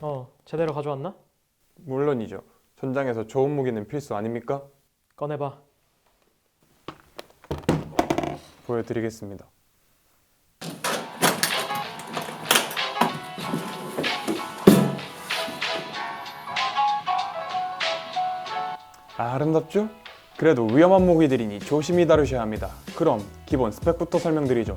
어, 제대로 가져왔나? 물론이죠. 전장에서 좋은 무기는 필수 아닙니까? 꺼내봐. 보여드리겠습니다. 아, 아름답죠? 그래도 위험한 무기들이니 조심히 다루셔야 합니다. 그럼 기본 스펙부터 설명드리죠.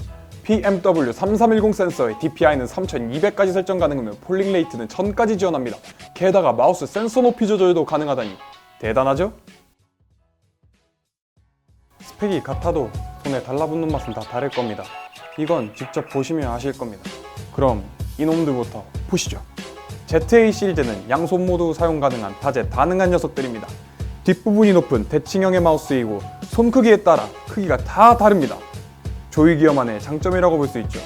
PMW 3310 센서의 DPI는 3200까지 설정 가능하며 폴링 레이트는 1000까지 지원합니다. 게다가 마우스 센서 높이 조절도 가능하다니 대단하죠? 스펙이 같아도 손에 달라붙는 맛은 다 다를 겁니다. 이건 직접 보시면 아실 겁니다. 그럼 이놈들부터 보시죠. ZA 시리즈는 양손 모두 사용 가능한 다재 다능한 녀석들입니다. 뒷부분이 높은 대칭형의 마우스이고 손 크기에 따라 크기가 다 다릅니다. 조이기어만의 장점이라고 볼 수 있죠.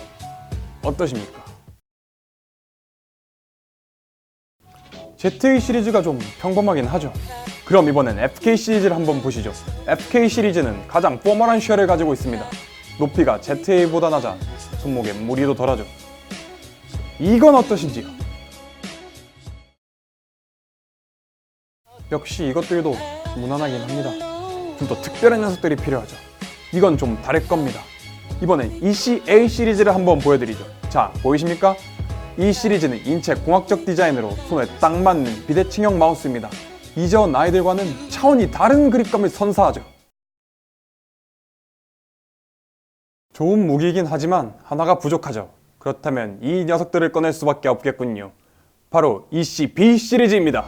어떠십니까? ZA 시리즈가 좀 평범하긴 하죠. 그럼 이번엔 FK 시리즈를 한번 보시죠. FK 시리즈는 가장 포멀한 쉘을 가지고 있습니다. 높이가 ZA보다 낮아 손목에 무리도 덜하죠. 이건 어떠신지요? 역시 이것들도 무난하긴 합니다. 좀 더 특별한 녀석들이 필요하죠. 이건 좀 다를 겁니다. 이번엔 ECA 시리즈를 한번 보여드리죠. 자, 보이십니까? 이 시리즈는 인체 공학적 디자인으로 손에 딱 맞는 비대칭형 마우스입니다. 이전 아이들과는 차원이 다른 그립감을 선사하죠. 좋은 무기이긴 하지만 하나가 부족하죠. 그렇다면 이 녀석들을 꺼낼 수밖에 없겠군요. 바로 ECB 시리즈입니다.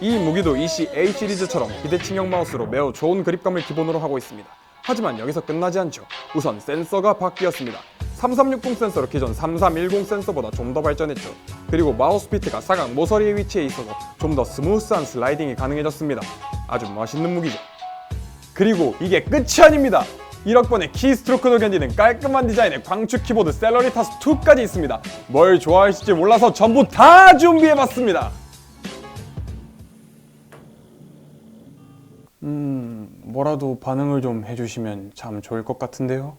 이 무기도 ECA 시리즈처럼 비대칭형 마우스로 매우 좋은 그립감을 기본으로 하고 있습니다. 하지만 여기서 끝나지 않죠. 우선 센서가 바뀌었습니다. 3360 센서로 기존 3310 센서보다 좀 더 발전했죠. 그리고 마우스 피트가 사각 모서리에 위치해 있어서 좀 더 스무스한 슬라이딩이 가능해졌습니다. 아주 멋있는 무기죠. 그리고 이게 끝이 아닙니다. 1억 번의 키스트로크도 견디는 깔끔한 디자인의 광축 키보드 셀러리타스 2까지 있습니다. 뭘 좋아하실지 몰라서 전부 다 준비해봤습니다. 음, 뭐라도 반응을 좀 해주시면 참 좋을 것 같은데요.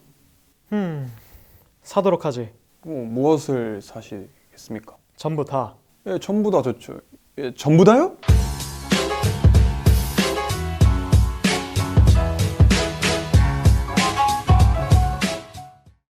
음, 사도록 하지. 어, 무엇을 사시겠습니까? 전부 다. 예, 전부 다 좋죠. 예, 전부 다요?